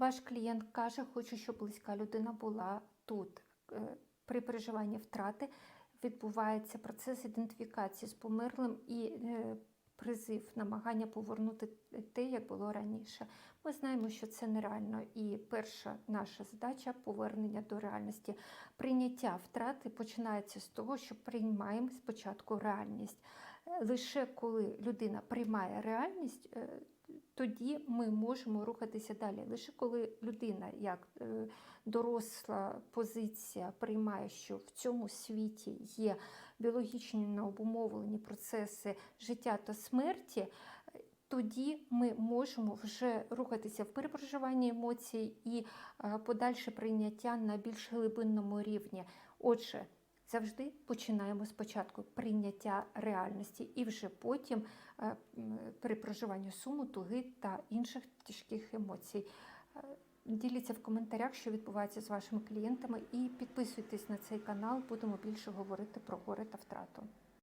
Ваш клієнт каже, хочу, щоб близька людина була тут. Е, При переживанні втрати відбувається процес ідентифікації з померлим і е, призив, намагання повернути те, як було раніше. Ми знаємо, що це нереально, і перша наша задача повернення до реальності. Прийняття втрати починається з того, що приймаємо спочатку реальність. Е, Лише коли людина приймає реальність, тоді ми можемо рухатися далі. Лише коли людина, як е, доросла позиція, приймає, що в цьому світі є біологічно обумовлені процеси життя та смерті. Тоді ми можемо вже рухатися в перепроживанні емоцій і е, подальше прийняття на більш глибинному рівні. Отже, завжди починаємо спочатку прийняття реальності, і вже потім е, при проживанні суму, туги та інших тяжких емоцій. Е, Діліться в коментарях, що відбувається з вашими клієнтами, і підписуйтесь на цей канал. Будемо більше говорити про горе та втрату.